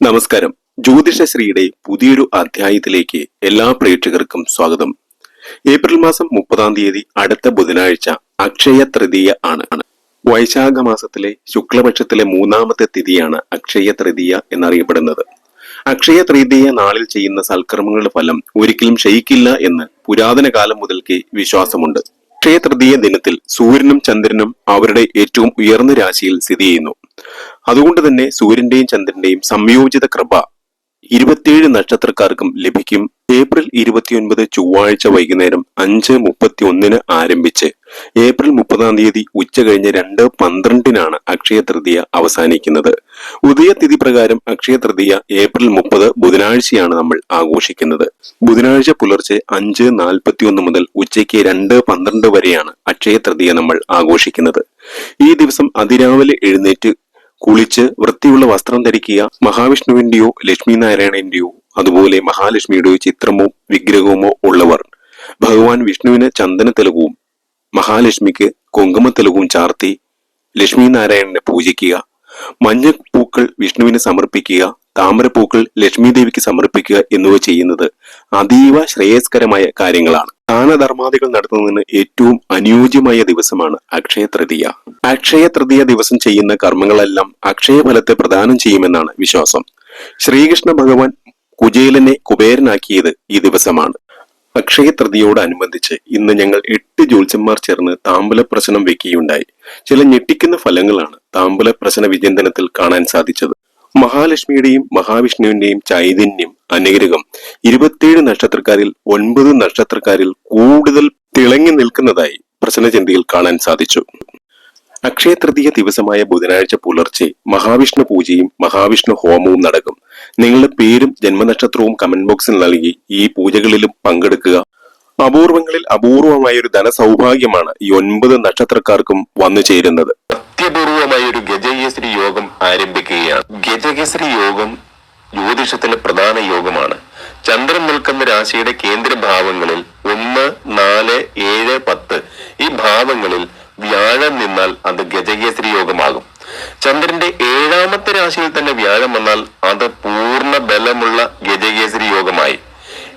നമസ്കാരം. ജ്യോതിഷശ്രീയുടെ പുതിയൊരു അധ്യായത്തിലേക്ക് എല്ലാ പ്രേക്ഷകർക്കും സ്വാഗതം. ഏപ്രിൽ മാസം മുപ്പതാം തീയതി അടുത്ത ബുധനാഴ്ച അക്ഷയ തൃതീയ ആണ്. വൈശാഖ മാസത്തിലെ ശുക്ലപക്ഷത്തിലെ മൂന്നാമത്തെ തിഥിയാണ് അക്ഷയ തൃതീയ എന്നറിയപ്പെടുന്നത്. അക്ഷയ തൃതീയ നാളിൽ ചെയ്യുന്ന സൽക്കർമ്മങ്ങളുടെ ഫലം ഒരിക്കലും ക്ഷയിക്കില്ല എന്ന് പുരാതന കാലം മുതൽക്കേ വിശ്വാസമുണ്ട്. അക്ഷയ തൃതീയ ദിനത്തിൽ സൂര്യനും ചന്ദ്രനും അവരുടെ ഏറ്റവും ഉയർന്ന രാശിയിൽ സ്ഥിതി ചെയ്യുന്നു. അതുകൊണ്ട് തന്നെ സൂര്യന്റെയും ചന്ദ്രന്റെയും സംയോജിത കൃപ ഇരുപത്തിയേഴ് നക്ഷത്രക്കാർക്കും ലഭിക്കും. ഏപ്രിൽ ഇരുപത്തിയൊൻപത് ചൊവ്വാഴ്ച വൈകുന്നേരം അഞ്ച് മുപ്പത്തി ഒന്നിന് ആരംഭിച്ച് ഏപ്രിൽ മുപ്പതാം തീയതി ഉച്ച കഴിഞ്ഞ് രണ്ട് പന്ത്രണ്ടിനാണ് അക്ഷയ തൃതീയ അവസാനിക്കുന്നത്. ഉദയതിഥി പ്രകാരം അക്ഷയ തൃതീയ ഏപ്രിൽ മുപ്പത് ബുധനാഴ്ചയാണ് നമ്മൾ ആഘോഷിക്കുന്നത്. ബുധനാഴ്ച പുലർച്ചെ അഞ്ച് നാൽപ്പത്തി ഒന്ന് മുതൽ ഉച്ചയ്ക്ക് രണ്ട് പന്ത്രണ്ട് വരെയാണ് അക്ഷയ തൃതീയ നമ്മൾ ആഘോഷിക്കുന്നത്. ഈ ദിവസം അതിരാവിലെ എഴുന്നേറ്റ് കുളിച്ച് വൃത്തിയുള്ള വസ്ത്രം ധരിക്കുക മഹാവിഷ്ണുവിന്റെയോ ലക്ഷ്മി നാരായണന്റെയോ അതുപോലെ മഹാലക്ഷ്മിയുടെയോ ചിത്രമോ വിഗ്രഹമോ ഉള്ളവർ. ഭഗവാൻ വിഷ്ണുവിന് ചന്ദന തിലകവും മഹാലക്ഷ്മിക്ക് കുങ്കുമ തിലകവും ചാർത്തി ലക്ഷ്മി നാരായണനെ പൂജിക്കുക. മഞ്ഞ പൂക്കൾ വിഷ്ണുവിന് സമർപ്പിക്കുക താമരപ്പൂക്കൾ ലക്ഷ്മി ദേവിക്ക് സമർപ്പിക്കുക എന്നിവ ചെയ്യുന്നത് അതീവ ശ്രേയസ്കരമായ കാര്യങ്ങളാണ്. ദാനധർമാദികൾ നടത്തുന്നതിന് ഏറ്റവും അനുയോജ്യമായ ദിവസമാണ് അക്ഷയ തൃതീയ. അക്ഷയ തൃതീയ ദിവസം ചെയ്യുന്ന കർമ്മങ്ങളെല്ലാം അക്ഷയഫലത്തെ പ്രദാനം ചെയ്യുമെന്നാണ് വിശ്വാസം. ശ്രീകൃഷ്ണ ഭഗവാൻ കുചേലനെ കുബേരനാക്കിയത് ഈ ദിവസമാണ്. അക്ഷയ തൃതിയോടനുബന്ധിച്ച് ഇന്ന് ഞങ്ങൾ എട്ട് ജ്യോത്സ്യന്മാർ ചേർന്ന് താമ്പല പ്രശ്നം വെക്കുകയുണ്ടായി. ചില ഞെട്ടിക്കുന്ന ഫലങ്ങളാണ് താമ്പല പ്രശ്ന വിചിന്തനത്തിൽ കാണാൻ സാധിച്ചത്. മഹാലക്ഷ്മിയുടെയും മഹാവിഷ്ണുവിന്റെയും ചൈതന്യം അനുഗ്രഹം. ഇരുപത്തിയേഴ് നക്ഷത്രക്കാരിൽ ഒൻപത് നക്ഷത്രക്കാരിൽ കൂടുതൽ തിളങ്ങി നിൽക്കുന്നതായി പ്രശ്നചിന്തയിൽ കാണാൻ സാധിച്ചു. അക്ഷയ തൃതീയ ദിവസമായ ബുധനാഴ്ച പുലർച്ചെ മഹാവിഷ്ണു പൂജയും മഹാവിഷ്ണു ഹോമവും നടക്കും. നിങ്ങളുടെ പേരും ജന്മനക്ഷത്രവും കമന്റ് ബോക്സിൽ നൽകി ഈ പൂജകളിലും പങ്കെടുക്കുക. അപൂർവങ്ങളിൽ അപൂർവമായ ഒരു ധനസൗഭാഗ്യമാണ് ഈ ഒൻപത് നക്ഷത്രക്കാർക്കും വന്നു ചേരുന്നത് അത്യപൂർവമായ ഒരു ഗജകേസരി യോഗം ആരംഭിക്കുകയാണ്. ഗജകേസരി യോഗം ജ്യോതിഷത്തിലെ പ്രധാന യോഗമാണ്. ചന്ദ്രൻ നിൽക്കുന്ന രാശിയുടെ കേന്ദ്ര ഭാവങ്ങളിൽ ഒന്ന് നാല് ഏഴ് പത്ത് ഈ ഭാവങ്ങളിൽ വ്യാഴം നിന്നാൽ അത് ഗജകേസരി യോഗമാകും ചന്ദ്രന്റെ ഏഴാമത്തെ രാശിയിൽ തന്നെ വ്യാഴം വന്നാൽ അത് പൂർണ ബലമുള്ള ഗജകേസരി യോഗമായി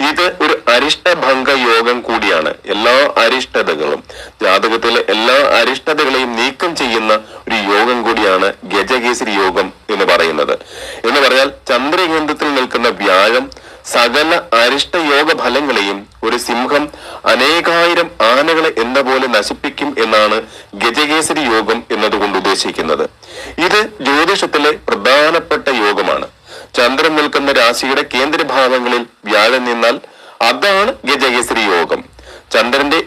ഇത് ഒരു അരിഷ്ടഭംഗ യോഗം കൂടിയാണ് എല്ലാ അരിഷ്ടതകളും ജാതകത്തിലെ എല്ലാ അരിഷ്ടതകളെയും നീക്കം ചെയ്യുന്ന ഒരു യോഗം കൂടിയാണ് ഗജകേസരി യോഗം എന്ന് പറയുന്നത് എന്ന് പറഞ്ഞാൽ ചന്ദ്രകേന്ദ്രത്തിൽ നിൽക്കുന്ന വ്യാഴം സകല അരിഷ്ട യോഗ ഫലങ്ങളെയും ഒരു സിംഹം അനേകായിരം ആനകളെ എന്ന പോലെ നശിപ്പിക്കും എന്നാണ് ഗജകേസരി യോഗം എന്നതുകൊണ്ട് ഉദ്ദേശിക്കുന്നത് ഇത് ജ്യോതിഷത്തിലെ പ്രധാനപ്പെട്ട യോഗമാണ് ചന്ദ്രൻ നിൽക്കുന്ന രാശിയുടെ കേന്ദ്രഭാവങ്ങളിൽ വ്യാഴം നിന്നാൽ അതാണ് ഗജകേസരി യോഗം ചന്ദ്രന്റെ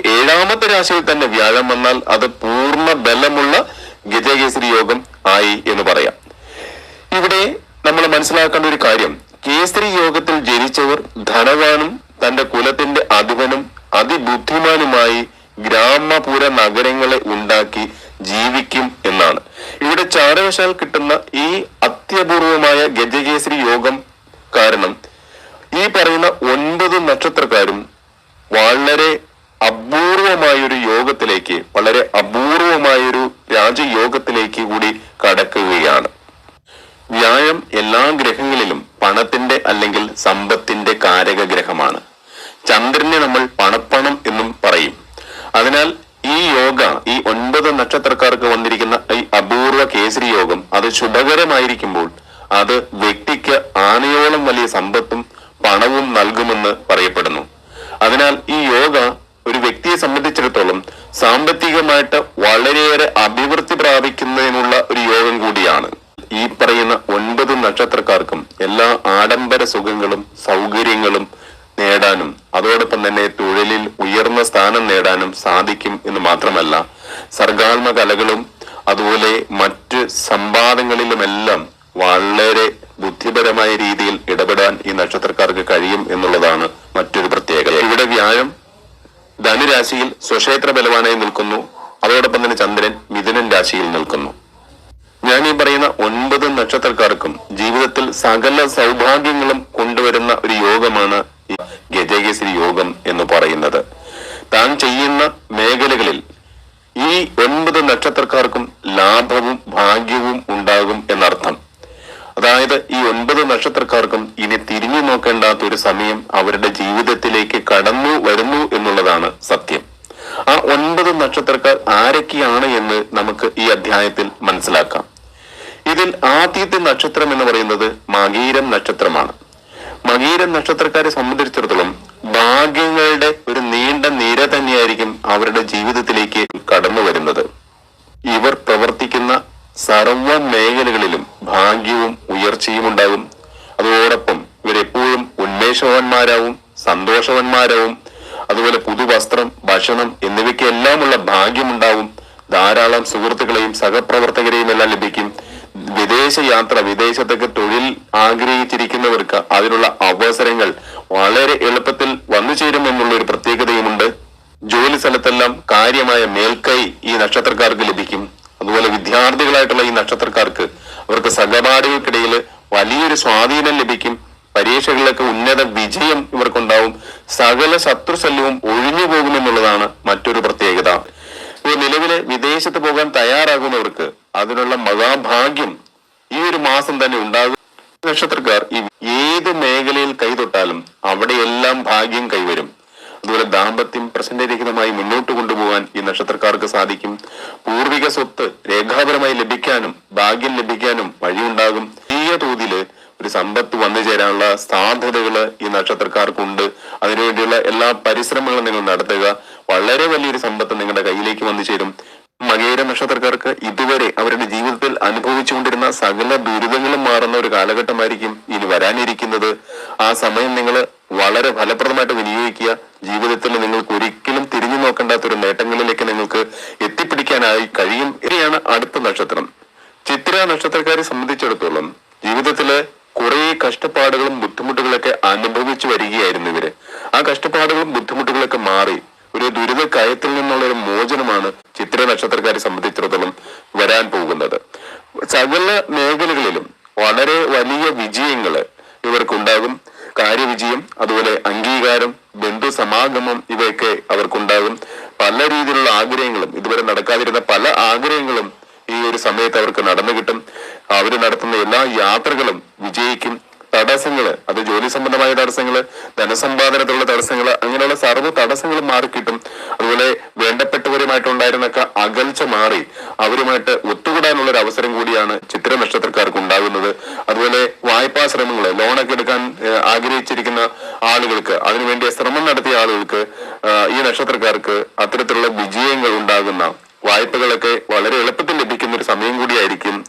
ഏഴാമത്തെ തന്നെ വ്യാഴം വന്നാൽ അത് പൂർണ ബലമുള്ള ഗജകേസരി യോഗം ആയി എന്ന് പറയാം. ഇവിടെ നമ്മൾ മനസ്സിലാക്കേണ്ട ഒരു കാര്യം. കേസരി യോഗത്തിൽ ജനിച്ചവർ ധനവാനും തന്റെ കുലത്തിന്റെ അധിപനും അതിബുദ്ധിമാനുമായി ഗ്രാമപുര നഗരങ്ങളെ ഉണ്ടാക്കി ജീവിക്കും എന്നാണ്. ഇവിടെ ചാരവശാൽ കിട്ടുന്ന ഈ അത്യപൂർവമായ ഗജകേസരി യോഗം കാരണം ഈ പറയുന്ന ഒൻപത് നക്ഷത്രക്കാരും വളരെ അപൂർവമായൊരു യോഗത്തിലേക്ക് വളരെ അപൂർവമായൊരു രാജയോഗത്തിലേക്ക് കൂടി കടക്കുകയാണ്. വ്യായം എല്ലാ ഗ്രഹങ്ങളിലും പണത്തിന്റെ അല്ലെങ്കിൽ സമ്പത്തിന്റെ കാരക ഗ്രഹമാണ്. ചന്ദ്രനെ നമ്മൾ പണപ്പണം എന്നും പറയും. അതിനാൽ ഈ യോഗ ഈ ഒൻപത് നക്ഷത്രക്കാർക്ക് വന്നിരിക്കുന്ന ഈ അപൂർവ കേസരി യോഗം അത് ശുഭകരമായിരിക്കുമ്പോൾ അത് വ്യക്തിക്ക് ആനയോളം വലിയ സമ്പത്തും പണവും നൽകുമെന്ന് പറയപ്പെടുന്നു അതിനാൽ ഈ യോഗ ഒരു വ്യക്തിയെ സംബന്ധിച്ചിടത്തോളം സാമ്പത്തികമായിട്ട് വളരെയേറെ അഭിവൃദ്ധി പ്രാപിക്കുന്നതിനുള്ള ഒരു യോഗം കൂടിയാണ് ഈ പറയുന്ന ഒൻപത് നക്ഷത്രക്കാർക്കും എല്ലാ ആഡംബര സുഖങ്ങളും സൗകര്യങ്ങളും നേടാനും അതോടൊപ്പം തന്നെ തൊഴിലിൽ ഉയർന്ന സ്ഥാനം നേടാനും സാധിക്കും എന്ന് മാത്രമല്ല സർഗാത്മ കലകളും അതുപോലെ മറ്റ് സമ്പാദങ്ങളിലുമെല്ലാം വളരെ ബുദ്ധിപരമായ രീതിയിൽ ഇടപെടാൻ ഈ നക്ഷത്രക്കാർക്ക് കഴിയും എന്നുള്ളതാണ് മറ്റൊരു പ്രത്യേകത ഇവിടെ വ്യാഴം ധനുരാശിയിൽ സ്വക്ഷേത്ര ബലവാനായി നിൽക്കുന്നു അതോടൊപ്പം തന്നെ ചന്ദ്രൻ മിഥുനൻ നിൽക്കുന്നു ഞാൻ ഈ പറയുന്ന ഒൻപത് നക്ഷത്രക്കാർക്കും ജീവിതത്തിൽ സകല സൗഭാഗ്യങ്ങളും കൊണ്ടുവരുന്ന ഒരു യോഗമാണ് ഗജകേസരി യോഗം എന്ന് പറയുന്നത്. താൻ ചെയ്യുന്ന മേഖലകളിൽ ഈ ഒൻപത് നക്ഷത്രക്കാർക്കും ലാഭവും ഭാഗ്യവും ഉണ്ടാകും എന്നർത്ഥം. അതായത് ഈ ഒൻപത് നക്ഷത്രക്കാർക്കും ഇനി തിരിഞ്ഞു നോക്കേണ്ടാത്ത ഒരു സമയം അവരുടെ ജീവിതത്തിലേക്ക് കടന്നു വരുന്നു എന്നുള്ളതാണ് സത്യം. ആ ഒൻപത് നക്ഷത്രക്കാർ ആരൊക്കെയാണ് എന്ന് നമുക്ക് ഈ അധ്യായത്തിൽ മനസ്സിലാക്കാം. ഇതിൽ ആദ്യത്തെ നക്ഷത്രം എന്ന് പറയുന്നത് മകീരം നക്ഷത്രമാണ്. മകീരം നക്ഷത്രക്കാരെ സംബന്ധിച്ചിടത്തോളം ഭാഗ്യങ്ങളുടെ ഒരു നീണ്ട നിര തന്നെയായിരിക്കും അവരുടെ ജീവിതത്തിലേക്ക് കടന്നു വരുന്നത്. ഇവർ പ്രവർത്തിക്കുന്ന സർവ മേഖലകളിലും ഭാഗ്യവും ഉയർച്ചയും ഉണ്ടാകും. അതോടൊപ്പം ഇവരെപ്പോഴും ഉന്മേഷവന്മാരാവും സന്തോഷവാന്മാരാവും അതുപോലെ പുതുവസ്ത്രം ഭക്ഷണം എന്നിവയ്ക്കെല്ലാമുള്ള ഭാഗ്യമുണ്ടാവും. ധാരാളം സുഹൃത്തുക്കളെയും സഹപ്രവർത്തകരെയും എല്ലാം ലഭിക്കും. വിദേശ യാത്ര വിദേശത്തൊക്കെ തൊഴിൽ ആഗ്രഹിച്ചിരിക്കുന്നവർക്ക് അതിനുള്ള അവസരങ്ങൾ വളരെ എളുപ്പത്തിൽ വന്നു ചേരും എന്നുള്ള ഒരു പ്രത്യേകതയുമുണ്ട്. ജോലി സ്ഥലത്തെല്ലാം കാര്യമായ മേൽക്കൈ ഈ നക്ഷത്രക്കാർക്ക് ലഭിക്കും. അതുപോലെ വിദ്യാർത്ഥികളായിട്ടുള്ള ഈ നക്ഷത്രക്കാർക്ക് അവർക്ക് സഹപാഠികൾക്കിടയിൽ വലിയൊരു സ്വാധീനം ലഭിക്കും. പരീക്ഷകളിലൊക്കെ ഉന്നത വിജയം ഇവർക്കുണ്ടാവും. സകല ശത്രുശല്യവും ഒഴിഞ്ഞു പോകുമെന്നുള്ളതാണ് മറ്റൊരു പ്രത്യേകത. നിലവിലെ വിദേശത്ത് പോകാൻ തയ്യാറാകുന്നവർക്ക് അതിനുള്ള മഹാഭാഗ്യം ഈ ഒരു മാസം തന്നെ ഉണ്ടാകും. നക്ഷത്രക്കാർ ഏത് മേഖലയിൽ കൈതൊട്ടാലും അവിടെയെല്ലാം ഭാഗ്യം കൈവരും. അതുപോലെ ദാമ്പത്യം പ്രസന്നരഹിതമായി മുന്നോട്ട് കൊണ്ടുപോകാൻ ഈ നക്ഷത്രക്കാർക്ക് സാധിക്കും. പൂർവിക സ്വത്ത് രേഖാപരമായി ലഭിക്കാനും ഭാഗ്യം ലഭിക്കാനും വഴിയുണ്ടാകും. ചെറിയ തോതിൽ ഒരു സമ്പത്ത് വന്നു ചേരാനുള്ള സാധ്യതകൾ ഈ നക്ഷത്രക്കാർക്കുണ്ട്. അതിനുവേണ്ടിയുള്ള എല്ലാ പരിശ്രമങ്ങളും നിങ്ങൾ നടത്തുക. വളരെ വലിയൊരു സമ്പത്ത് നിങ്ങളുടെ കയ്യിലേക്ക് വന്നു ചേരും. മകേര നക്ഷത്രക്കാർക്ക് ഇതുവരെ അവരുടെ ജീവിതത്തിൽ അനുഭവിച്ചുകൊണ്ടിരുന്ന സകല ദുരിതങ്ങളും മാറുന്ന ഒരു കാലഘട്ടമായിരിക്കും ഇനി വരാനിരിക്കുന്നത്. ആ സമയം നിങ്ങൾ വളരെ ഫലപ്രദമായിട്ട് വിനിയോഗിക്കുക. ജീവിതത്തിൽ നിങ്ങൾക്ക് ഒരിക്കലും തിരിഞ്ഞു നോക്കേണ്ടാത്ത ഒരു നേട്ടങ്ങളിലേക്ക് നിങ്ങൾക്ക് എത്തിപ്പിടിക്കാനായി കഴിയും. ഇവയാണ് അടുത്ത നക്ഷത്രം. ചിത്ര നക്ഷത്രക്കാരെ സംബന്ധിച്ചിടത്തോളം ജീവിതത്തിൽ കുറെ കഷ്ടപ്പാടുകളും ബുദ്ധിമുട്ടുകളൊക്കെ അനുഭവിച്ചു വരികയായിരുന്നു ഇവർ. ആ കഷ്ടപ്പാടുകളും ബുദ്ധിമുട്ടുകളൊക്കെ മാറി ഒരു ദുരിത കയത്തിൽ നിന്നുള്ള ഒരു മോചനമാണ് ചിത്ര നക്ഷത്രക്കാരെ സംബന്ധിച്ചിടത്തോളം വരാൻ പോകുന്നത്. സകല മേഖലകളിലും വളരെ വലിയ വിജയങ്ങൾ ഇവർക്കുണ്ടാകും. കാര്യവിജയം അതുപോലെ അംഗീകാരം ബന്ധു സമാഗമം ഇവയൊക്കെ അവർക്കുണ്ടാകും. പല രീതിയിലുള്ള ആഗ്രഹങ്ങളും ഇതുവരെ നടക്കാതിരുന്ന പല ആഗ്രഹങ്ങളും ഈ ഒരു സമയത്ത് അവർക്ക് നടന്നു കിട്ടും. അവർ നടത്തുന്ന എല്ലാ യാത്രകളും വിജയിക്കും. തടസ്സങ്ങൾ അത് ജോലി സംബന്ധമായ തടസ്സങ്ങൾ ധനസമ്പാദനത്തിലുള്ള തടസ്സങ്ങൾ അങ്ങനെയുള്ള സർവ തടസ്സങ്ങളും മാറിക്കിട്ടും. അതുപോലെ വേണ്ടപ്പെട്ടവരുമായിട്ടുണ്ടായിരുന്നൊക്കെ അകൽച്ച മാറി അവരുമായിട്ട് ഒത്തുകൂടാനുള്ള ഒരു അവസരം കൂടിയാണ് ചിത്ര നക്ഷത്രക്കാർക്ക് ഉണ്ടാകുന്നത്. അതുപോലെ വായ്പാ ശ്രമങ്ങൾ ലോണൊക്കെ എടുക്കാൻ ആഗ്രഹിച്ചിരിക്കുന്ന ആളുകൾക്ക് അതിനുവേണ്ടി ശ്രമം നടത്തിയ ആളുകൾക്ക് ഈ നക്ഷത്രക്കാർക്ക് അത്തരത്തിലുള്ള വിജയങ്ങൾ ഉണ്ടാകുന്ന വായ്പകളൊക്കെ വളരെ എളുപ്പത്തിൽ ലഭിക്കുന്ന ഒരു സമയം കൂടിയായിരിക്കും.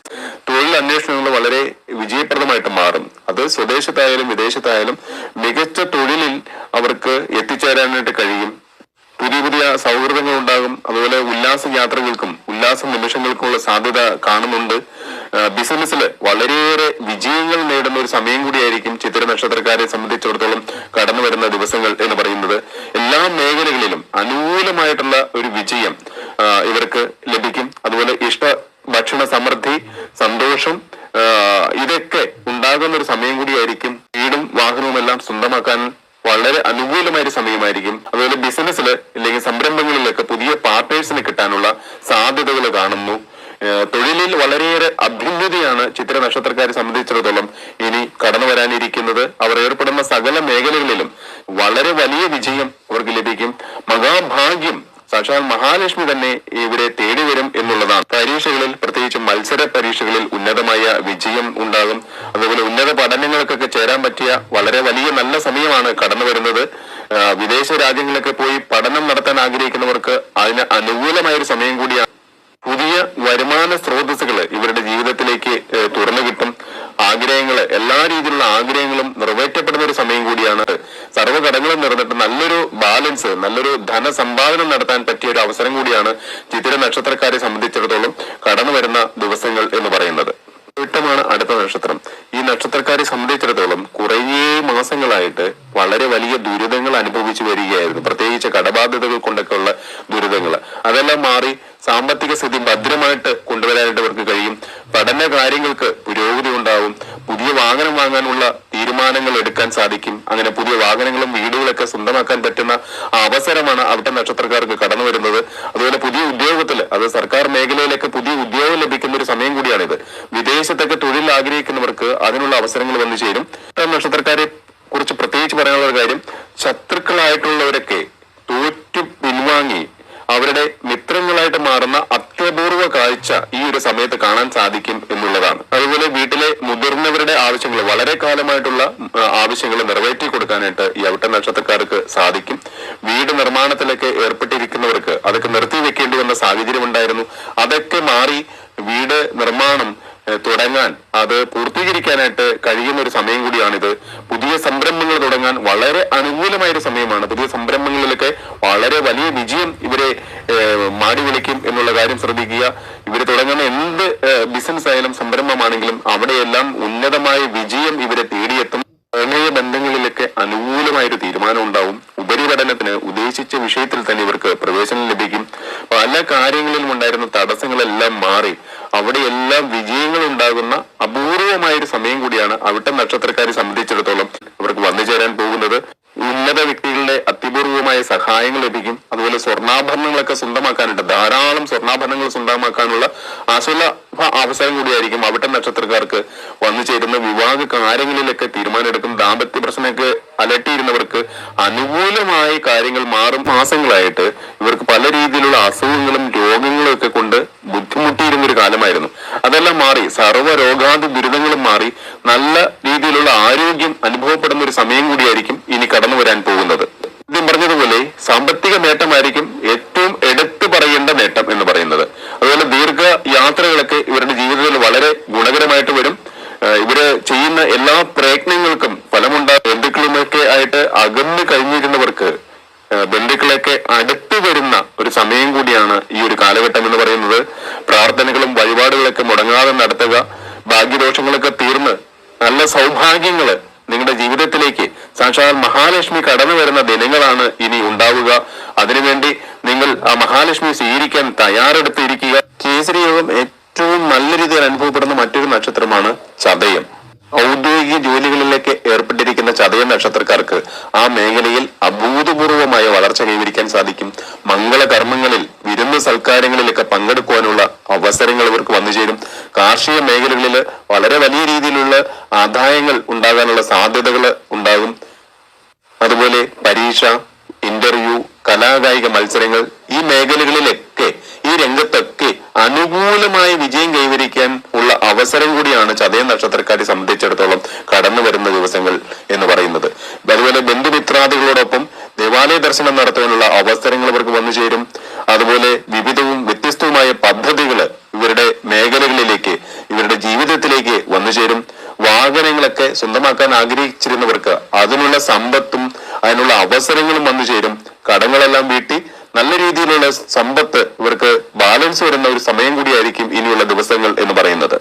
തൊഴിൽ അന്വേഷണങ്ങൾ വളരെ വിജയപ്രദമായിട്ട് മാറും. അത് സ്വദേശത്തായാലും വിദേശത്തായാലും മികച്ച തൊഴിലിൽ അവർക്ക് എത്തിച്ചേരാനായിട്ട് കഴിയും. പുതിയ പുതിയ സൗഹൃദങ്ങൾ ഉണ്ടാകും അതുപോലെ ഉല്ലാസ യാത്രകൾക്കും ഉല്ലാസ നിമിഷങ്ങൾക്കുമുള്ള സാധ്യത കാണുന്നുണ്ട്. ബിസിനസ്സിൽ വളരെയേറെ വിജയങ്ങൾ നേടുന്ന ഒരു സമയം കൂടിയായിരിക്കും ചിത്ര നക്ഷത്രക്കാരെ സംബന്ധിച്ചിടത്തോളം കടന്നു വരുന്ന ദിവസങ്ങൾ എന്ന് പറയുന്നത്. എല്ലാ മേഖലകളിലും അനുകൂലമായിട്ടുള്ള ഒരു വിജയം ഇവർക്ക് ലഭിക്കും. അതുപോലെ ഇഷ്ട ഭക്ഷണ സമൃദ്ധി സന്തോഷം ഇതൊക്കെ ഉണ്ടാകുന്ന ഒരു സമയം കൂടിയായിരിക്കും. വീടും വാഹനവും എല്ലാം സ്വന്തമാക്കാൻ വളരെ അനുകൂലമായ ഒരു സമയമായിരിക്കും അതുപോലെ ബിസിനസ്സിൽ അല്ലെങ്കിൽ സംരംഭങ്ങളിലൊക്കെ പുതിയ പാർട്ട്നേഴ്സിനെ കിട്ടാനുള്ള സാധ്യതകൾ കാണുന്നു ഏഹ് തൊഴിലിൽ വളരെയേറെ അഭ്യുന്നതിയാണ് ചിത്ര നക്ഷത്രക്കാരെ സംബന്ധിച്ചിടത്തോളം ഇനി കടന്നു വരാനിരിക്കുന്നത് അവർ ഏർപ്പെടുന്ന സകല മേഖലകളിലും വളരെ വലിയ വിജയം അവർക്ക് ലഭിക്കും മഹാഭാഗ്യം സാക്ഷാൽ മഹാലക്ഷ്മി തന്നെ ഇവരെ തേടി വരും എന്നുള്ളതാണ് പരീക്ഷകളിൽ പ്രത്യേകിച്ച് മത്സര പരീക്ഷകളിൽ ഉന്നതമായ വിജയം ഉണ്ടാകും അതുപോലെ ഉന്നത പഠനങ്ങൾക്കൊക്കെ ചേരാൻ പറ്റിയ വളരെ വലിയ നല്ല സമയമാണ് കടന്നു വരുന്നത് ആ, വിദേശ രാജ്യങ്ങളിലൊക്കെ പോയി പഠനം നടത്താൻ ആഗ്രഹിക്കുന്നവർക്ക് അതിന് അനുകൂലമായ ഒരു സമയം കൂടിയാണ് പുതിയ വരുമാന സ്രോതസ്സുകൾ ഇവരുടെ ജീവിതത്തിലേക്ക് ഏഹ്, തുറന്നു കിട്ടും ആഗ്രഹങ്ങൾ എല്ലാ രീതിയിലുള്ള ആഗ്രഹങ്ങളും നിറവേറ്റപ്പെടുന്ന ഒരു സമയം കൂടിയാണ് സർവഘടങ്ങളും നിറഞ്ഞിട്ട് നല്ലൊരു ബാലൻസ് നല്ലൊരു ധനസമ്പാദനം നടത്താൻ പറ്റിയ ഒരു അവസരം കൂടിയാണ് ചിത്തിര നക്ഷത്രക്കാരെ സംബന്ധിച്ചിടത്തോളം കടന്നു വരുന്ന ദിവസങ്ങൾ എന്ന് പറയുന്നത്. വിട്ടമാണ് അടുത്ത നക്ഷത്രം. ഈ നക്ഷത്രക്കാരെ സംബന്ധിച്ചിടത്തോളം കുറേ മാസങ്ങളായിട്ട് വളരെ വലിയ ദുരിതങ്ങൾ അനുഭവിച്ചു വരികയായിരുന്നു. പ്രത്യേകിച്ച് കടബാധ്യതകൾ കൊണ്ടൊക്കെ ഉള്ള ദുരിതങ്ങൾ. അതെല്ലാം മാറി സാമ്പത്തിക സ്ഥിതി ഭദ്രമായിട്ട് കൊണ്ടുവരാനായിട്ട് അവർക്ക് കഴിയും. പഠന കാര്യങ്ങൾക്ക് പുരോഗതി ഉണ്ടാവും. പുതിയ വാഹനം വാങ്ങാനുള്ള തീരുമാനങ്ങൾ എടുക്കാൻ സാധിക്കും. അങ്ങനെ പുതിയ വാഹനങ്ങളും വീടുകളൊക്കെ സ്വന്തമാക്കാൻ പറ്റുന്ന അവസരമാണ് അവിടുത്തെ നക്ഷത്രക്കാർക്ക് കടന്നു വരുന്നത്. അതുപോലെ പുതിയ ഉദ്യോഗത്തിൽ അത് സർക്കാർ മേഖലയിലൊക്കെ പുതിയ ഉദ്യോഗം ലഭിക്കുന്ന ഒരു സമയം കൂടിയാണിത്. വിദേശത്തൊക്കെ തൊഴിൽ ആഗ്രഹിക്കുന്നവർക്ക് അതിനുള്ള അവസരങ്ങൾ വന്നു ചേരും. നക്ഷത്രക്കാരെ കുറിച്ച് പ്രത്യേകിച്ച് പറയാനുള്ള കാര്യം ശത്രുക്കളായിട്ടുള്ളവരൊക്കെ തോറ്റു പിൻവാങ്ങി അവരുടെ മിത്രങ്ങളായിട്ട് മാറുന്ന അത്യപൂർവ കാഴ്ച ഈ ഒരു സമയത്ത് കാണാൻ സാധിക്കും എന്നുള്ളതാണ്. അതുപോലെ മുതിർന്നവരുടെ ആവശ്യങ്ങൾ വളരെ കാലമായിട്ടുള്ള ആവശ്യങ്ങൾ നിറവേറ്റി കൊടുക്കാനായിട്ട് ഈ അവിട്ട നക്ഷത്രക്കാർക്ക് സാധിക്കും. വീട് നിർമ്മാണത്തിലൊക്കെ ഏർപ്പെട്ടിരിക്കുന്നവർക്ക് അതൊക്കെ നിർത്തി വെക്കേണ്ടി വന്ന സാഹചര്യം ഉണ്ടായിരുന്നു അതൊക്കെ മാറി വീട് നിർമ്മാണം ഏഹ്, തുടങ്ങാൻ അത് പൂർത്തീകരിക്കാനായിട്ട് കഴിയുന്ന ഒരു സമയം കൂടിയാണിത് പുതിയ സംരംഭങ്ങൾ തുടങ്ങാൻ വളരെ അനുകൂലമായ ഒരു സമയമാണ് പുതിയ സംരംഭങ്ങളിലൊക്കെ വളരെ വലിയ വിജയം ഇവരെ ഏഹ്, മാടി വിളിക്കും എന്നുള്ള കാര്യം ശ്രദ്ധിക്കുക ഇവർ തുടങ്ങുന്ന എന്ത് ബിസിനസ് ആയാലും സംരംഭമാണെങ്കിലും അവിടെയെല്ലാം ഉന്നതമായ വിജയം ഇവരെ തേടിയെത്തും പ്രണയ ബന്ധങ്ങളിലൊക്കെ അനുകൂലമായ ഒരു തീരുമാനം ഉണ്ടാവും ഉപരിപഠനത്തിന് ഉദ്ദേശിച്ച വിഷയത്തിൽ തന്നെ ഇവർക്ക് പ്രവേശനം ലഭിക്കും പല കാര്യങ്ങളിലും ഉണ്ടായിരുന്ന തടസ്സങ്ങളെല്ലാം മാറി. അവിടെയെല്ലാം വിജയങ്ങൾ ഉണ്ടാകുന്ന അപൂർവമായ ഒരു സമയം കൂടിയാണ് അവിടുത്തെ നക്ഷത്രക്കാരെ സംബന്ധിച്ചിടത്തോളം അവർക്ക് വന്നു ചേരാൻ പോകുന്നത് ഉന്നത വ്യക്തികളുടെ അത്യപൂർവമായ സഹായങ്ങൾ ലഭിക്കും അതുപോലെ സ്വർണാഭരണങ്ങളൊക്കെ സ്വന്തമാക്കാനുണ്ട്. ധാരാളം സ്വർണാഭരണങ്ങൾ സ്വന്തമാക്കാനുള്ള ആസുല അവസരം കൂടിയായിരിക്കും അവിട്ട നക്ഷത്രക്കാർക്ക് വന്നു ചേരുന്ന വിവാഹ കാര്യങ്ങളിലൊക്കെ തീരുമാനമെടുക്കും. ദാമ്പത്യ പ്രശ്നമൊക്കെ അലട്ടിയിരുന്നവർക്ക് അനുകൂലമായ കാര്യങ്ങൾ മാറും മാസങ്ങളായിട്ട്. ഇവർക്ക് പല രീതിയിലുള്ള അസുഖങ്ങളും രോഗങ്ങളും ഒക്കെ കൊണ്ട് ബുദ്ധിമുട്ടിയിരുന്ന ഒരു കാലമായിരുന്നു. അതെല്ലാം മാറി. സർവ രോഗാതി ദുരിതങ്ങളും മാറി. നല്ല രീതിയിലുള്ള ആരോഗ്യം അനുഭവപ്പെടുന്ന ഒരു സമയം കൂടിയായിരിക്കും ഇനി കടന്നു വരാൻ പോകുന്നത്. ഇതും പറഞ്ഞതുപോലെ സാമ്പത്തിക നേട്ടമായിരിക്കും ഏറ്റവും എടുത്തു പറയേണ്ട നേട്ടം എന്ന് പറയുന്നത്. അതുപോലെ ദീർഘ യാത്രകളൊക്കെ ഇവരുടെ ജീവിതത്തിൽ വളരെ ഗുണകരമായിട്ട് വരും. ഇവർ ചെയ്യുന്ന എല്ലാ പ്രയത്നങ്ങൾക്കും ഫലമുണ്ടാ ബന്ധുക്കളുമൊക്കെ ആയിട്ട് അകന്നു കഴിഞ്ഞിരുന്നവർക്ക് ഏഹ് ബന്ധുക്കളൊക്കെ അടുത്തു വരുന്ന ഒരു സമയം കൂടിയാണ് ഈ ഒരു കാലഘട്ടം എന്ന് പറയുന്നത് പ്രാർത്ഥനകളും വഴിപാടുകളൊക്കെ മുടങ്ങാതെ നടത്തുക ഭാഗ്യദോഷങ്ങളൊക്കെ തീർന്ന് നല്ല സൗഭാഗ്യങ്ങൾ നിങ്ങളുടെ ജീവിതത്തിലേക്ക് സാക്ഷാൽ മഹാലക്ഷ്മി കടന്നു വരുന്ന ദിനങ്ങളാണ് ഇനി ഉണ്ടാവുക അതിനുവേണ്ടി നിങ്ങൾ ആ മഹാലക്ഷ്മി സ്വീകരിക്കാൻ തയ്യാറെടുത്തിരിക്കുക കേസരി യോഗം ഏറ്റവും നല്ല രീതിയിൽ അനുഭവപ്പെടുന്ന മറ്റൊരു നക്ഷത്രമാണ് ചതയം ഔദ്യോഗിക ജോലികളിലേക്ക് ഏർപ്പെട്ടിരിക്കുന്ന ചതയ നക്ഷത്രക്കാർക്ക് ആ മേഖലയിൽ അഭൂതപൂർവമായ വളർച്ച കൈവരിക്കാൻ സാധിക്കും മംഗളകർമ്മങ്ങളിൽ വിരുന്ന് സൽക്കാരങ്ങളിലൊക്കെ പങ്കെടുക്കുവാനുള്ള അവസരങ്ങൾ ഇവർക്ക് വന്നു ചേരും കാർഷിക മേഖലകളിൽ വളരെ വലിയ രീതിയിലുള്ള ആദായങ്ങൾ ഉണ്ടാകാനുള്ള സാധ്യതകൾ ഉണ്ടാകും. അതുപോലെ പരീക്ഷ ഇന്റർവ്യൂ കലാകായിക മത്സരങ്ങൾ ഈ മേഖലകളിലൊക്കെ ഈ രംഗത്തൊക്കെ അനുകൂലമായ വിജയം കൈവരിക്കാൻ ഉള്ള അവസരം കൂടിയാണ് ചതയ നക്ഷത്രക്കാരെ സംബന്ധിച്ചിടത്തോളം കടന്നു വരുന്ന ദിവസങ്ങൾ എന്ന് പറയുന്നത്. അതുപോലെ ബന്ധുമിത്രാദികളോടൊപ്പം ദേവാലയ ദർശനം നടത്താനുള്ള അവസരങ്ങൾ ഇവർക്ക് വന്നു ചേരും. അതുപോലെ വിവിധവും വ്യത്യസ്തവുമായ പദ്ധതികൾ ഇവരുടെ മേഖലകളിലേക്ക് ഇവരുടെ ജീവിതത്തിലേക്ക് വന്നു ചേരും. വാഹനങ്ങളൊക്കെ സ്വന്തമാക്കാൻ ആഗ്രഹിച്ചിരുന്നവർക്ക് അതിനുള്ള സമ്പത്തും അതിനുള്ള അവസരങ്ങളും വന്നു ചേരും. കടങ്ങളെല്ലാം വീട്ടി നല്ല രീതിയിലുള്ള സമ്പത്ത് ഇവർക്ക് ബാലൻസ് വരുന്ന ഒരു സമയം കൂടിയായിരിക്കും ഇനിയുള്ള ദിവസങ്ങൾ എന്ന് പറയുന്നത്.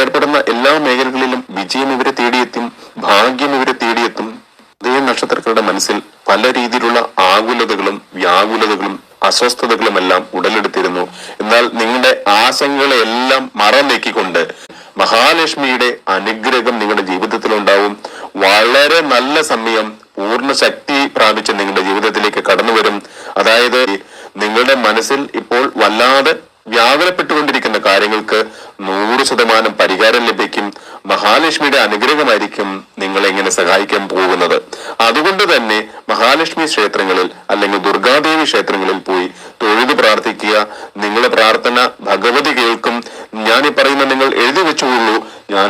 ഏർപ്പെടുന്ന എല്ലാ മേഖലകളിലും വിജയം ഇവരെ തേടിയെത്തും ഭാഗ്യം ഇവരെ തേടിയെത്തും. അതേ നക്ഷത്രക്കാരുടെ മനസ്സിൽ പല രീതിയിലുള്ള ആകുലതകളും വ്യാകുലതകളും അസ്വസ്ഥതകളുമെല്ലാം ഉടലെടുത്തിരുന്നു. എന്നാൽ നിങ്ങളുടെ ആശങ്കകളെല്ലാം മറം നീക്കിക്കൊണ്ട് മഹാലക്ഷ്മിയുടെ അനുഗ്രഹം നിങ്ങളുടെ ജീവിതത്തിൽ ഉണ്ടാവും വളരെ നല്ല സമയം പൂർണ ശക്തി പ്രാപിച്ച് നിങ്ങളുടെ ജീവിതത്തിലേക്ക് കടന്നു വരും അതായത് നിങ്ങളുടെ മനസ്സിൽ ഇപ്പോൾ വല്ലാതെ വ്യാകുലപ്പെട്ടുകൊണ്ടിരിക്കുന്ന കാര്യങ്ങൾക്ക് നൂറ് ശതമാനം പരിഹാരം ലഭിക്കും. മഹാലക്ഷ്മിയുടെ അനുഗ്രഹമായിരിക്കും നിങ്ങളെ ഇങ്ങനെ സഹായിക്കാൻ പോകുന്നത്. അതുകൊണ്ട് തന്നെ മഹാലക്ഷ്മി ക്ഷേത്രങ്ങളിൽ അല്ലെങ്കിൽ ദുർഗാദേവി ക്ഷേത്രങ്ങളിൽ പോയി തൊഴുത് പ്രാർത്ഥിക്കുക. നിങ്ങളുടെ പ്രാർത്ഥന ഭഗവതി കേൾക്കും. ഈ പറയുന്ന നിങ്ങൾ എഴുതി വെച്ചുകൊള്ളൂ.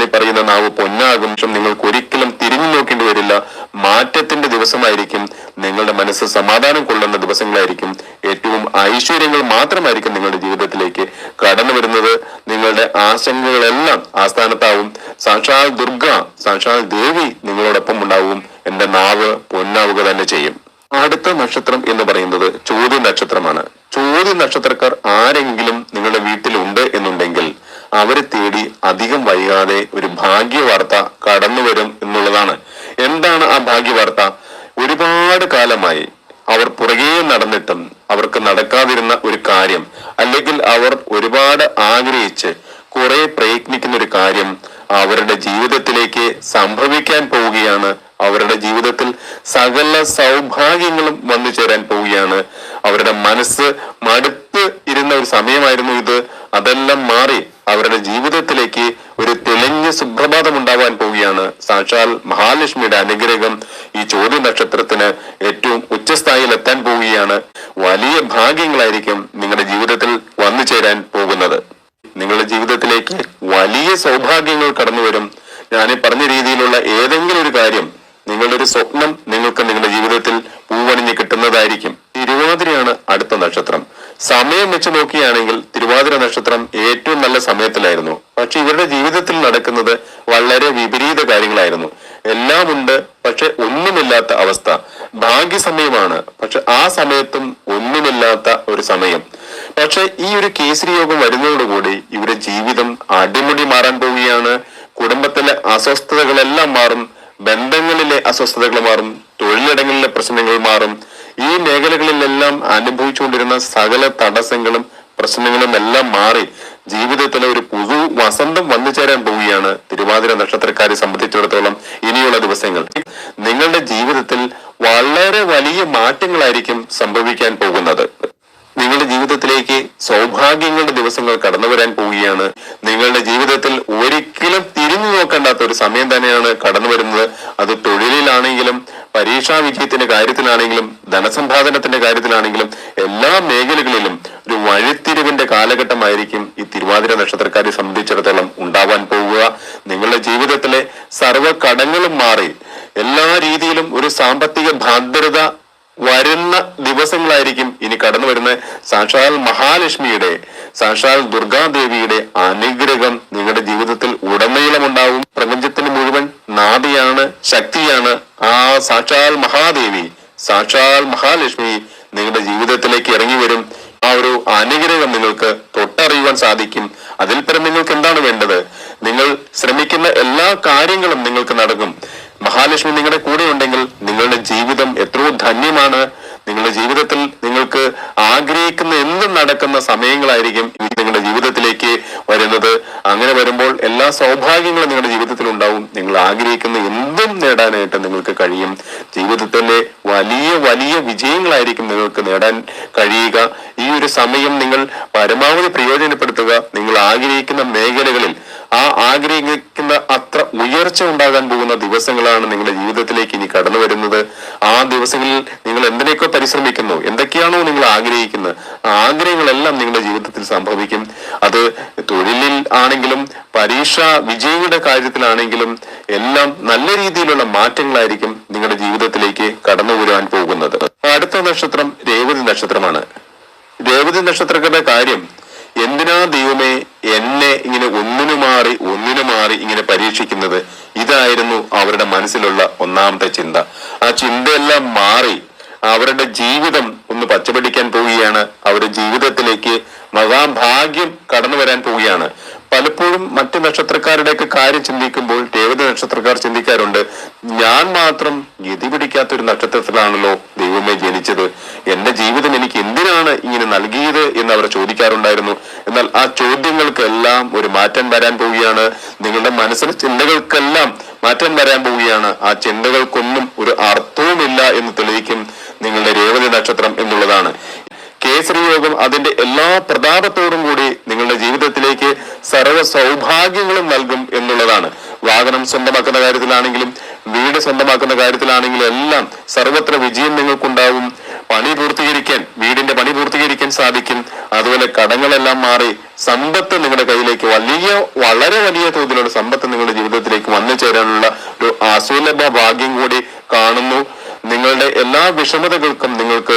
ഈ പറയുന്ന നാവ് പൊന്നാകും. നിങ്ങൾക്ക് ഒരിക്കലും തിരിഞ്ഞു നോക്കേണ്ടി വരില്ല. മാറ്റത്തിന്റെ ദിവസമായിരിക്കും നിങ്ങളുടെ മനസ്സ് സമാധാനം കൊള്ളുന്ന ദിവസങ്ങളായിരിക്കും ഏറ്റവും ഐശ്വര്യങ്ങൾ മാത്രമായിരിക്കും നിങ്ങളുടെ ജീവിതത്തിലേക്ക് കടന്നു വരുന്നത്. നിങ്ങളുടെ ആശങ്കകളെല്ലാം ആസ്ഥാനത്താവും. സാക്ഷാൽ ദുർഗ സാക്ഷാൽ ദേവി നിങ്ങളോടൊപ്പം ഉണ്ടാവും. എന്റെ നാവ് പൊന്നാവുക തന്നെ ചെയ്യും. അടുത്ത നക്ഷത്രം എന്ന് പറയുന്നത് ചോദ്യ നക്ഷത്രമാണ്. ചോദ്യ നക്ഷത്രക്കാർ ആരെങ്കിലും നിങ്ങളുടെ വീട്ടിലുണ്ട് എന്നുണ്ടെങ്കിൽ അവരെ തേടി അധികം വൈകാതെ ഒരു ഭാഗ്യവാർത്ത കടന്നു വരും എന്നുള്ളതാണ്. എന്താണ് ആ ഭാഗ്യവാർത്ത? ഒരുപാട് കാലമായി അവർ പുറകെ നടന്നിട്ടും അവർക്ക് നടക്കാതിരുന്ന ഒരു കാര്യം അല്ലെങ്കിൽ അവർ ഒരുപാട് ആഗ്രഹിച്ച് കുറെ പ്രയത്നിക്കുന്ന ഒരു കാര്യം അവരുടെ ജീവിതത്തിലേക്ക് സംഭവിക്കാൻ പോവുകയാണ്. അവരുടെ ജീവിതത്തിൽ സകല സൗഭാഗ്യങ്ങളും വന്നു ചേരാൻ പോവുകയാണ്. അവരുടെ മനസ്സ് മടുത്ത് ഇരുന്ന ഒരു സമയമായിരുന്നു ഇത്. അതെല്ലാം മാറി അവരുടെ ജീവിതത്തിലേക്ക് ഒരു തെളിഞ്ഞ സുപ്രഭാതം ഉണ്ടാവാൻ പോവുകയാണ്. സാക്ഷാൽ മഹാലക്ഷ്മിയുടെ അനുഗ്രഹം ഈ ചോദ്യ നക്ഷത്രത്തിന് ഏറ്റവും ഉച്ചസ്ഥായിയിൽ എത്താൻ പോവുകയാണ്. വലിയ ഭാഗ്യങ്ങളായിരിക്കും നിങ്ങളുടെ ജീവിതത്തിൽ വന്നു ചേരാൻ പോകുന്നത്. നിങ്ങളുടെ ജീവിതത്തിലേക്ക് വലിയ സൗഭാഗ്യങ്ങൾ കടന്നു വരും. ഞാൻ പറഞ്ഞ രീതിയിലുള്ള ഏതെങ്കിലും ഒരു കാര്യം നിങ്ങളുടെ ഒരു സ്വപ്നം നിങ്ങൾക്ക് നിങ്ങളുടെ ജീവിതത്തിൽ പൂവണിഞ്ഞ് കിട്ടുന്നതായിരിക്കും. തിരുവാതിരയാണ് അടുത്ത നക്ഷത്രം. സമയം വെച്ച് നോക്കുകയാണെങ്കിൽ തിരുവാതിര നക്ഷത്രം ഏറ്റവും നല്ല സമയത്തിലായിരുന്നു. പക്ഷെ ഇവരുടെ ജീവിതത്തിൽ നടക്കുന്നത് വളരെ വിപരീത കാര്യങ്ങളായിരുന്നു. എല്ലാം ഉണ്ട് പക്ഷെ ഒന്നുമില്ലാത്ത അവസ്ഥ. ഭാഗ്യ സമയമാണ് പക്ഷെ ആ സമയത്തും ഒന്നുമില്ലാത്ത ഒരു സമയം. പക്ഷെ ഈ ഒരു കേസരി യോഗം വരുന്നതോടുകൂടി ഇവരുടെ ജീവിതം അടിമുടി മാറാൻ പോവുകയാണ്. കുടുംബത്തിലെ അസ്വസ്ഥതകളെല്ലാം മാറും ബന്ധങ്ങളിലെ അസ്വസ്ഥതകൾ മാറും തൊഴിലിടങ്ങളിലെ പ്രശ്നങ്ങൾ മാറും ഈ മേഖലകളിലെല്ലാം അനുഭവിച്ചുകൊണ്ടിരുന്ന സകല തടസ്സങ്ങളും പ്രശ്നങ്ങളും എല്ലാം മാറി ജീവിതത്തിലെ ഒരു പുതു വസന്തം വന്നു ചേരാൻ പോവുകയാണ് തിരുവാതിര നക്ഷത്രക്കാരെ സംബന്ധിച്ചിടത്തോളം ഇനിയുള്ള ദിവസങ്ങൾ. നിങ്ങളുടെ ജീവിതത്തിൽ വളരെ വലിയ മാറ്റങ്ങളായിരിക്കും സംഭവിക്കാൻ പോകുന്നത്. നിങ്ങളുടെ ജീവിതത്തിലേക്ക് സൗഭാഗ്യങ്ങളുടെ ദിവസങ്ങൾ കടന്നു വരാൻ പോവുകയാണ്. നിങ്ങളുടെ ജീവിതത്തിൽ ഒരിക്കലും തിരിഞ്ഞു നോക്കേണ്ടാത്ത ഒരു സമയം തന്നെയാണ് കടന്നു വരുന്നത്. അത് തൊഴിലിലാണെങ്കിലും പരീക്ഷാ വിജയത്തിന്റെ കാര്യത്തിലാണെങ്കിലും ധനസമ്പാദനത്തിന്റെ കാര്യത്തിലാണെങ്കിലും എല്ലാ മേഖലകളിലും ഒരു വഴിത്തിരിവിന്റെ കാലഘട്ടമായിരിക്കും ഈ തിരുവാതിര നക്ഷത്രക്കാരെ സംബന്ധിച്ചിടത്തോളം ഉണ്ടാവാൻ പോവുക. നിങ്ങളുടെ ജീവിതത്തിലെ സർവ കടങ്ങളും മാറി എല്ലാ രീതിയിലും ഒരു സാമ്പത്തിക ഭദ്രത വരുന്ന ദിവസങ്ങളായിരിക്കും ഇനി കടന്നു വരുന്ന സാക്ഷാൽ മഹാലക്ഷ്മിയുടെ സാക്ഷാൽ ദുർഗാദേവിയുടെ അനുഗ്രഹം നിങ്ങളുടെ ജീവിതത്തിൽ ഉടനീളമുണ്ടാവും. പ്രപഞ്ചത്തിന് മുഴുവൻ നാദിയാണ് ശക്തിയാണ് ആ സാക്ഷാൽ മഹാദേവി സാക്ഷാൽ മഹാലക്ഷ്മി നിങ്ങളുടെ ജീവിതത്തിലേക്ക് ഇറങ്ങി വരും. ആ ഒരു അനുഗ്രഹം നിങ്ങൾക്ക് തൊട്ടറിയുവാൻ സാധിക്കും. അതിൽ പരം നിങ്ങൾക്ക് എന്താണ് വേണ്ടത്? നിങ്ങൾ ശ്രമിക്കുന്ന എല്ലാ കാര്യങ്ങളും നിങ്ങൾക്ക് നടക്കും മഹാലക്ഷ്മി നിങ്ങളുടെ കൂടെ ഉണ്ടെങ്കിൽ നിങ്ങളുടെ ജീവിതം എത്രയോ ധന്യമാണ്. നിങ്ങളുടെ ജീവിതത്തിൽ നിങ്ങൾക്ക് ആഗ്രഹിക്കുന്ന എന്തും നടക്കുന്ന സമയങ്ങളായിരിക്കും നിങ്ങളുടെ ജീവിതത്തിലേക്ക് വരുന്നത്. അങ്ങനെ വരുമ്പോൾ എല്ലാ സൗഭാഗ്യങ്ങളും നിങ്ങളുടെ ജീവിതത്തിൽ ഉണ്ടാവും. നിങ്ങൾ ആഗ്രഹിക്കുന്ന എന്തും നേടാനായിട്ട് നിങ്ങൾക്ക് കഴിയും. ജീവിതത്തിലെ വലിയ വലിയ വിജയങ്ങളായിരിക്കും നിങ്ങൾക്ക് നേടാൻ കഴിയുക. ഈ ഒരു സമയം നിങ്ങൾ പരമാവധി പ്രയോജനപ്പെടുത്തുക. നിങ്ങൾ ആഗ്രഹിക്കുന്ന മേഖലകളിൽ ആ ആഗ്രഹിക്കുന്ന അത്ര ഉയർച്ച ഉണ്ടാകാൻ പോകുന്ന ദിവസങ്ങളാണ് നിങ്ങളുടെ ജീവിതത്തിലേക്ക് ഇനി കടന്നു വരുന്നത്. ആ ദിവസങ്ങളിൽ നിങ്ങൾ എന്തിനൊക്കെ പരിശ്രമിക്കുന്നു? എന്തൊക്കെയാണോ നിങ്ങൾ ആഗ്രഹിക്കുന്നത്? ആ ആഗ്രഹങ്ങളെല്ലാം നിങ്ങളുടെ ജീവിതത്തിൽ സംഭവിക്കും. അത് തൊഴിലിൽ ആണെങ്കിലും പരീക്ഷ വിജയിയുടെ കാര്യത്തിലാണെങ്കിലും എല്ലാം നല്ല രീതിയിലുള്ള മാറ്റങ്ങളായിരിക്കും നിങ്ങളുടെ ജീവിതത്തിലേക്ക് കടന്നു വരുവാൻ പോകുന്നത്. അടുത്ത നക്ഷത്രം രേവതി നക്ഷത്രമാണ്. രേവതി നക്ഷത്രക്കാരുടെ കാര്യം എന്തിനാ ദൈവമേ എന്നെ ഇങ്ങനെ ഒന്നിനു മാറി ഒന്നിനു മാറി ഇങ്ങനെ പരീക്ഷിക്കുന്നത്? ഇതായിരുന്നു അവരുടെ മനസ്സിലുള്ള ഒന്നാമത്തെ ചിന്ത. ആ ചിന്തയെല്ലാം മാറി അവരുടെ ജീവിതം ഒന്ന് പച്ചപിടിക്കാൻ പോവുകയാണ്. അവരുടെ ജീവിതത്തിലേക്ക് മഹാഭാഗ്യം കടന്നു വരാൻ പോവുകയാണ്. പലപ്പോഴും മറ്റു നക്ഷത്രക്കാരുടെയൊക്കെ കാര്യം ചിന്തിക്കുമ്പോൾ ദേവത നക്ഷത്രക്കാർ ചിന്തിക്കാറുണ്ട് ഞാൻ മാത്രം ഗതി പിടിക്കാത്ത ഒരു നക്ഷത്രത്തിലാണല്ലോ ദൈവമേ ജനിച്ചത്. എന്റെ ജീവിതം എനിക്ക് എന്തിനാണ് ഇങ്ങനെ നൽകിയത്? എന്ന് അവർ ചോദിക്കാറുണ്ടായിരുന്നു. എന്നാൽ ആ ചോദ്യങ്ങൾക്കെല്ലാം ഒരു മാറ്റം വരാൻ പോവുകയാണ്. നിങ്ങളുടെ മനസ്സിലെ ചിന്തകൾക്കെല്ലാം മാറ്റം വരാൻ പോവുകയാണ്. ആ ചിന്തകൾക്കൊന്നും ഒരു അർത്ഥവുമില്ല എന്ന് തെളിയിക്കും നിങ്ങളുടെ രേവതി നക്ഷത്രം എന്നുള്ളതാണ്. കേസരി യോഗം അതിന്റെ എല്ലാ പ്രതാപത്തോടും കൂടി നിങ്ങളുടെ ജീവിതത്തിലേക്ക് സർവ സൗഭാഗ്യങ്ങളും നൽകും എന്നുള്ളതാണ്. വാഹനം സ്വന്തമാക്കുന്ന കാര്യത്തിലാണെങ്കിലും വീട് സ്വന്തമാക്കുന്ന കാര്യത്തിലാണെങ്കിലും എല്ലാം സർവത്ര വിജയം നിങ്ങൾക്കുണ്ടാവും. പണി പൂർത്തീകരിക്കാൻ വീടിന്റെ പണി പൂർത്തീകരിക്കാൻ സാധിക്കും. അതുപോലെ കടങ്ങളെല്ലാം മാറി സമ്പത്ത് നിങ്ങളുടെ കയ്യിലേക്ക് വലിയ വളരെ വലിയ തോതിലുള്ള സമ്പത്ത് നിങ്ങളുടെ ജീവിതത്തിലേക്ക് വന്നു ചേരാനുള്ള ഒരു അസുലഭ ഭാഗ്യം കൂടി കാണുന്നു. നിങ്ങളുടെ എല്ലാ വിഷമതകൾക്കും നിങ്ങൾക്ക്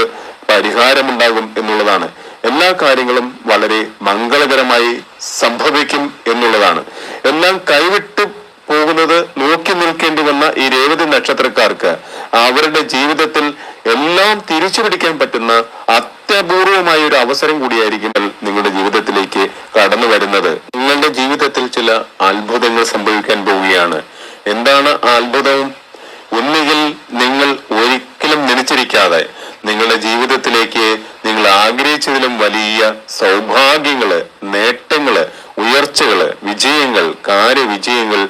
പരിഹാരമുണ്ടാകും എന്നുള്ളതാണ്. എല്ലാ കാര്യങ്ങളും വളരെ മംഗളകരമായി സംഭവിക്കും എന്നുള്ളതാണ്. എല്ലാം കൈവിട്ടു പോകുന്നത് നോക്കി നിൽക്കേണ്ടി വന്ന ഈ രേവതി നക്ഷത്രക്കാർക്ക് അവരുടെ ജീവിതത്തിൽ എല്ലാം തിരിച്ചു പിടിക്കാൻ പറ്റുന്ന അത്യപൂർവമായ ഒരു അവസരം കൂടിയായിരിക്കും നിങ്ങളുടെ ജീവിതത്തിലേക്ക് കടന്നു വരുന്നത്. നിങ്ങളുടെ ജീവിതത്തിൽ ചില അത്ഭുതങ്ങൾ സംഭവിക്കാൻ പോവുകയാണ്. എന്താണ് ആ ഒന്നുകിൽ നിങ്ങൾ ഒരിക്കലും നനച്ചിരിക്കാതെ നിങ്ങളുടെ ജീവിതത്തിലേക്ക് നിങ്ങൾ ആഗ്രഹിച്ചതിലും വലിയ സൗഭാഗ്യങ്ങൾ നേട്ടങ്ങൾ ഉയർച്ചകൾ വിജയങ്ങൾ കാര്യവിജയങ്ങൾ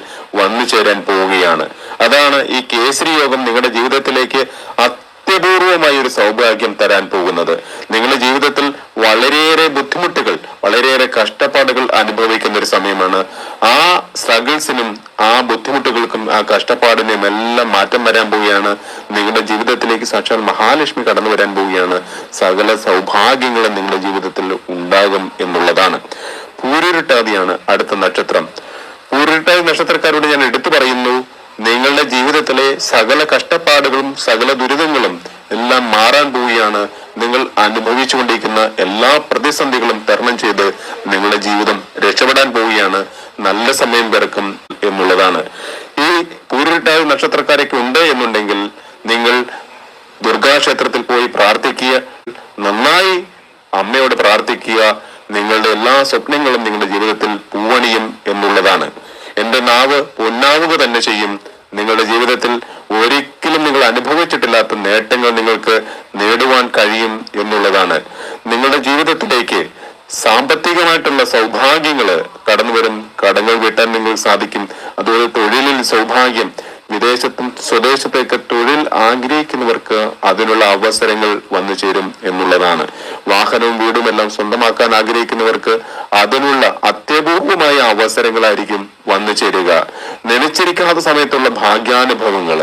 സമയത്താണ് ഈ കേസരി യോഗം നിങ്ങളുടെ ജീവിതത്തിലേക്ക് അത്യപൂർവമായ ഒരു സൗഭാഗ്യം തരാൻ പോകുന്നത് നിങ്ങളുടെ ജീവിതത്തിൽ വളരെയേറെ ബുദ്ധിമുട്ടുകൾ വളരെയേറെ കഷ്ടപ്പാടുകൾ അനുഭവിക്കുന്ന ഒരു സമയമാണ് ആ സ്ട്രഗിൾസിനും ആ ബുദ്ധിമുട്ടുകൾക്കും ആ കഷ്ടപ്പാടിനും എല്ലാം മാറ്റം വരാൻ പോവുകയാണ് നിങ്ങളുടെ ജീവിതത്തിലേക്ക് സാക്ഷാൽ മഹാലക്ഷ്മി കടന്നു വരാൻ പോവുകയാണ്. സകല സൗഭാഗ്യങ്ങളും നിങ്ങളുടെ ജീവിതത്തിൽ ഉണ്ടാകും എന്നുള്ളതാണ്. പൂരുരുട്ടാതിയാണ് അടുത്ത നക്ഷത്രം. പൂരുരുട്ടാതി നക്ഷത്രക്കാരോട് ഞാൻ എടുത്തു പറയുന്നു നിങ്ങളുടെ ജീവിതത്തിലെ സകല കഷ്ടപ്പാടുകളും സകല ദുരിതങ്ങളും എല്ലാം മാറാൻ പോവുകയാണ്. നിങ്ങൾ അനുഭവിച്ചുകൊണ്ടിരിക്കുന്ന എല്ലാ പ്രതിസന്ധികളും തരണം ചെയ്ത് നിങ്ങളുടെ ജീവിതം രക്ഷപ്പെടാൻ പോവുകയാണ്. നല്ല സമയം പിറക്കും എന്നുള്ളതാണ്. ഈ പൂരുരുട്ടാതി നക്ഷത്രക്കാരൊക്കെ ഉണ്ട് എന്നുണ്ടെങ്കിൽ നിങ്ങൾ ദുർഗാക്ഷേത്രത്തിൽ പോയി പ്രാർത്ഥിക്കുക. നന്നായി അമ്മയോട് പ്രാർത്ഥിക്കുക. നിങ്ങളുടെ എല്ലാ സ്വപ്നങ്ങളും നിങ്ങളുടെ ജീവിതത്തിൽ പൂവണിയും എന്നുള്ളതാണ്. എന്റെ നാവ് പൊന്നാവുക തന്നെ ചെയ്യും. നിങ്ങളുടെ ജീവിതത്തിൽ ഒരിക്കലും നിങ്ങൾ അനുഭവിച്ചിട്ടില്ലാത്ത നേട്ടങ്ങൾ നിങ്ങൾക്ക് നേടുവാൻ കഴിയും എന്നുള്ളതാണ്. നിങ്ങളുടെ ജീവിതത്തിലേക്ക് സാമ്പത്തികമായിട്ടുള്ള സൗഭാഗ്യങ്ങൾ കടന്നു വരും കടങ്ങൾ വീട്ടാൻ നിങ്ങൾ സാധിക്കും. അതുപോലെ തൊഴിലിൽ സൗഭാഗ്യം വിദേശത്തും സ്വദേശത്തേക്ക് തൊഴിൽ ആഗ്രഹിക്കുന്നവർക്ക് അതിനുള്ള അവസരങ്ങൾ വന്നു ചേരും എന്നുള്ളതാണ്. വാഹനവും വീടുമെല്ലാം സ്വന്തമാക്കാൻ ആഗ്രഹിക്കുന്നവർക്ക് അതിനുള്ള അത്യപൂർവമായ അവസരങ്ങളായിരിക്കും വന്നു ചേരുക. നനച്ചിരിക്കാത്ത സമയത്തുള്ള ഭാഗ്യാനുഭവങ്ങൾ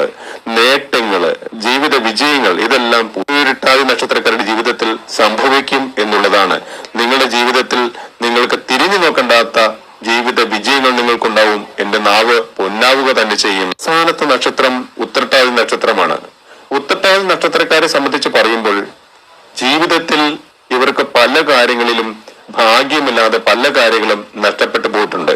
നേട്ടങ്ങൾ ജീവിത വിജയങ്ങൾ ഇതെല്ലാം പൂരിട്ടാതി നക്ഷത്രക്കാരുടെ ജീവിതത്തിൽ സംഭവിക്കും എന്നുള്ളതാണ്. നിങ്ങളുടെ ജീവിതത്തിൽ നിങ്ങൾക്ക് തിരിഞ്ഞു നോക്കണ്ടാത്ത ജീവിത വിജയങ്ങൾ നിങ്ങൾക്കുണ്ടാവും. എന്റെ നാവ് പൊന്നാവുക തന്നെ ചെയ്യും. അവസാനത്തെ നക്ഷത്രം ഉത്രട്ടാതി നക്ഷത്രമാണ്. ഉത്രട്ടാതി നക്ഷത്രക്കാരെ സംബന്ധിച്ച് പറയുമ്പോൾ ജീവിതത്തിൽ ഇവർക്ക് പല കാര്യങ്ങളിലും ഭാഗ്യമില്ലാതെ പല കാര്യങ്ങളും നഷ്ടപ്പെട്ടു പോയിട്ടുണ്ട്.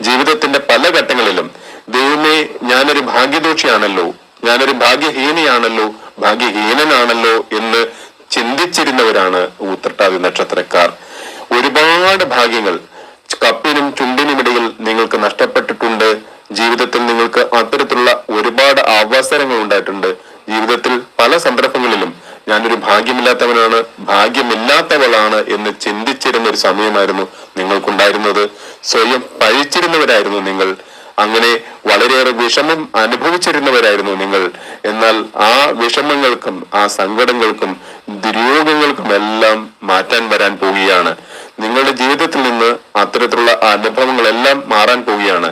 ജീവിതത്തിന്റെ പല ഘട്ടങ്ങളിലും ദൈവമേ ഞാനൊരു ഭാഗ്യദോഷിയാണല്ലോ. ഞാനൊരു ഭാഗ്യഹീനയാണല്ലോ. ഭാഗ്യഹീനനാണല്ലോ എന്ന് ചിന്തിച്ചിരുന്നവരാണ് ഉത്രട്ടാതി നക്ഷത്രക്കാർ. ഒരുപാട് ഭാഗ്യങ്ങൾ കപ്പിനും ചുണ്ടിനുമിടയിൽ നിങ്ങൾക്ക് നഷ്ടപ്പെട്ടിട്ടുണ്ട്. ജീവിതത്തിൽ നിങ്ങൾക്ക് അത്തരത്തിലുള്ള ഒരുപാട് അവസരങ്ങൾ ഉണ്ടായിട്ടുണ്ട്. ജീവിതത്തിൽ പല സന്ദർഭങ്ങളിലും ഞാനൊരു ഭാഗ്യമില്ലാത്തവനാണ് ഭാഗ്യമില്ലാത്തവളാണ് എന്ന് ചിന്തിച്ചിരുന്ന ഒരു സമയമായിരുന്നു നിങ്ങൾക്കുണ്ടായിരുന്നത്. സ്വയം പഴിച്ചിരുന്നവരായിരുന്നു നിങ്ങൾ. അങ്ങനെ വളരെയേറെ വിഷമം അനുഭവിച്ചിരുന്നവരായിരുന്നു നിങ്ങൾ. എന്നാൽ ആ വിഷമങ്ങൾക്കും ആ സങ്കടങ്ങൾക്കും ദുര്യോഗങ്ങൾക്കും എല്ലാം മാറ്റാൻ വരാൻ പോവുകയാണ്. നിങ്ങളുടെ ജീവിതത്തിൽ നിന്ന് അത്തരത്തിലുള്ള അനുഭവങ്ങളെല്ലാം മാറാൻ പോവുകയാണ്.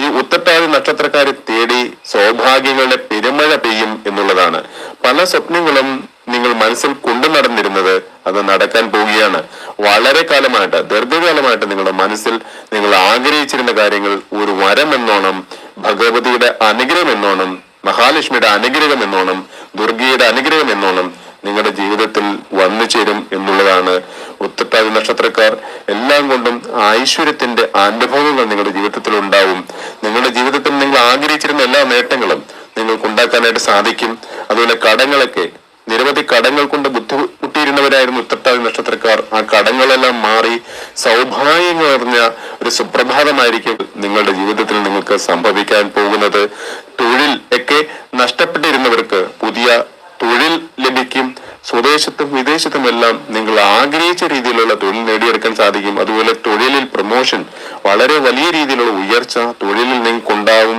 ഈ ഉത്തട്ടാതി നക്ഷത്രക്കാരെ തേടി സൗഭാഗ്യങ്ങളുടെ പെരുമഴ പെയ്യും എന്നുള്ളതാണ്. പല സ്വപ്നങ്ങളും നിങ്ങൾ മനസ്സിൽ കൊണ്ടു നടന്നിരുന്നത് അത് നടക്കാൻ പോവുകയാണ്. വളരെ കാലമായിട്ട് ദീർഘകാലമായിട്ട് നിങ്ങളുടെ മനസ്സിൽ നിങ്ങൾ ആഗ്രഹിച്ചിരുന്ന കാര്യങ്ങൾ ഒരു വരം എന്നോണം ഭഗവതിയുടെ അനുഗ്രഹം എന്നോണം മഹാലക്ഷ്മിയുടെ അനുഗ്രഹം എന്നോണം ദുർഗയുടെ അനുഗ്രഹം എന്നോണം നിങ്ങളുടെ ജീവിതത്തിൽ വന്നു ചേരും എന്നുള്ളതാണ്. ഉത്തട്ടാതി നക്ഷത്രക്കാർ എല്ലാം കൊണ്ടും ഐശ്വര്യത്തിന്റെ അനുഭവങ്ങൾ നിങ്ങളുടെ ജീവിതത്തിൽ ഉണ്ടാവും. നിങ്ങളുടെ ജീവിതത്തിൽ നിങ്ങൾ ആഗ്രഹിച്ചിരുന്ന എല്ലാ നേട്ടങ്ങളും നിങ്ങൾക്ക് ഉണ്ടാക്കാനായിട്ട് സാധിക്കും. അതുപോലെ കടങ്ങളൊക്കെ നിരവധി കടങ്ങൾ കൊണ്ട് ബുദ്ധിമുട്ടിയിരുന്നവരായിരുന്നു ഉത്തട്ടാതി നക്ഷത്രക്കാർ. ആ കടങ്ങളെല്ലാം മാറി സൗഭാഗ്യങ്ങൾ നിറഞ്ഞ ഒരു സുപ്രഭാതമായിരിക്കും നിങ്ങളുടെ ജീവിതത്തിൽ നിങ്ങൾക്ക് സംഭവിക്കാൻ പോകുന്നത്. തൊഴിൽ ഒക്കെ നഷ്ടപ്പെട്ടിരുന്നവർക്ക് പുതിയ തൊഴിൽ ലഭിക്കും. സ്വദേശത്തും വിദേശത്തും എല്ലാം നിങ്ങൾ ആഗ്രഹിച്ച രീതിയിലുള്ള തൊഴിൽ നേടിയെടുക്കാൻ സാധിക്കും. അതുപോലെ തൊഴിലിൽ പ്രൊമോഷൻ വളരെ വലിയ രീതിയിലുള്ള ഉയർച്ച തൊഴിലിൽ നിങ്ങൾക്ക് ഉണ്ടാവും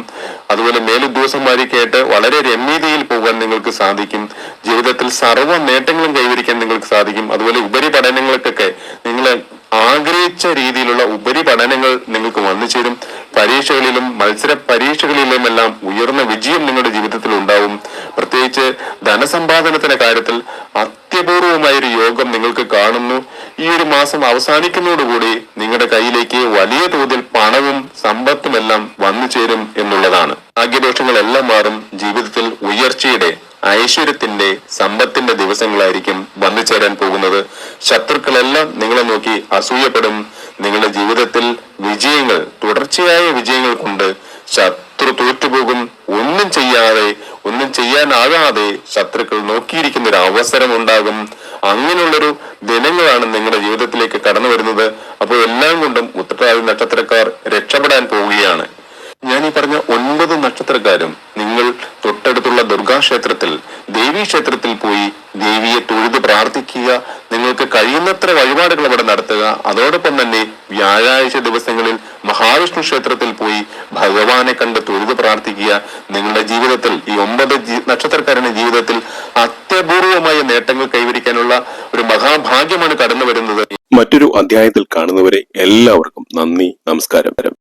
അതുപോലെ മേലുദ്യോഗസ്ഥന്മാരിക്കായിട്ട് വളരെ രമ്യതയിൽ പോകാൻ നിങ്ങൾക്ക് സാധിക്കും. ജീവിതത്തിൽ സർവ നേട്ടങ്ങളും കൈവരിക്കാൻ നിങ്ങൾക്ക് സാധിക്കും. അതുപോലെ ഉപരിപഠനങ്ങൾക്കൊക്കെ നിങ്ങൾ ആഗ്രഹിച്ച രീതിയിലുള്ള ഉപരിപഠനങ്ങൾ നിങ്ങൾക്ക് വന്നു ചേരും. പരീക്ഷകളിലും മത്സര പരീക്ഷകളിലുമെല്ലാം ഉയർന്ന വിജയം നിങ്ങളുടെ ജീവിതത്തിൽ ഉണ്ടാവും. പ്രത്യേകിച്ച് ധനസമ്പാദനത്തിന്റെ കാര്യത്തിൽ അത്യപൂർവമായ ഒരു യോഗം നിങ്ങൾക്ക് കാണുന്നു. ഈ ഒരു മാസം അവസാനിക്കുന്നതോടുകൂടി നിങ്ങളുടെ കയ്യിലേക്ക് വലിയ തോതിൽ പണവും സമ്പത്തും എല്ലാം വന്നു ചേരും എന്നുള്ളതാണ്. ഭാഗ്യദോഷങ്ങളെല്ലാം മാറും ജീവിതത്തിൽ ഉയർച്ചയുടെ ഐശ്വര്യത്തിന്റെ സമ്പത്തിന്റെ ദിവസങ്ങളായിരിക്കും വന്നു ചേരാൻ പോകുന്നത്. ശത്രുക്കളെല്ലാം നിങ്ങളെ നോക്കി അസൂയപ്പെടും. നിങ്ങളുടെ ജീവിതത്തിൽ വിജയങ്ങൾ തുടർച്ചയായ വിജയങ്ങൾ കൊണ്ട് ശത്രു തോറ്റുപോകും ഒന്നും ചെയ്യാതെ ഒന്നും ചെയ്യാനാകാതെ ശത്രുക്കൾ നോക്കിയിരിക്കുന്ന ഒരു അവസരം ഉണ്ടാകും അങ്ങനെയുള്ളൊരു ദിനങ്ങളാണ് നിങ്ങളുടെ ജീവിതത്തിലേക്ക് കടന്നു വരുന്നത് അപ്പോൾ എല്ലാം കൊണ്ടും ഉത്തരവാദി നക്ഷത്രക്കാർ രക്ഷപ്പെടാൻ പോവുകയാണ് ഞാൻ ഈ പറഞ്ഞ ഒൻപത് നക്ഷത്രക്കാരും നിങ്ങൾ തൊട്ടടുത്തുള്ള ദുർഗാക്ഷേത്രത്തിൽ ദേവീ ക്ഷേത്രത്തിൽ പോയി ദേവിയെ തൊഴുത് പ്രാർത്ഥിക്കുക നിങ്ങൾക്ക് കഴിയുന്നത്ര വഴിപാടുകൾ അവിടെ നടത്തുക അതോടൊപ്പം തന്നെ വ്യാഴാഴ്ച ദിവസങ്ങളിൽ മഹാവിഷ്ണു ക്ഷേത്രത്തിൽ പോയി ഭഗവാനെ കണ്ട് തൊഴുത് പ്രാർത്ഥിക്കുക നിങ്ങളുടെ ജീവിതത്തിൽ ഈ ഒമ്പത് ജി- നക്ഷത്രക്കാരുടെ ജീവിതത്തിൽ അത്യപൂർവമായ നേട്ടങ്ങൾ കൈവരിക്കാനുള്ള ഒരു മഹാഭാഗ്യമാണ് കടന്നു വരുന്നത് മറ്റൊരു അധ്യായത്തിൽ കാണുന്നവരെ എല്ലാവർക്കും നന്ദി നമസ്കാരം.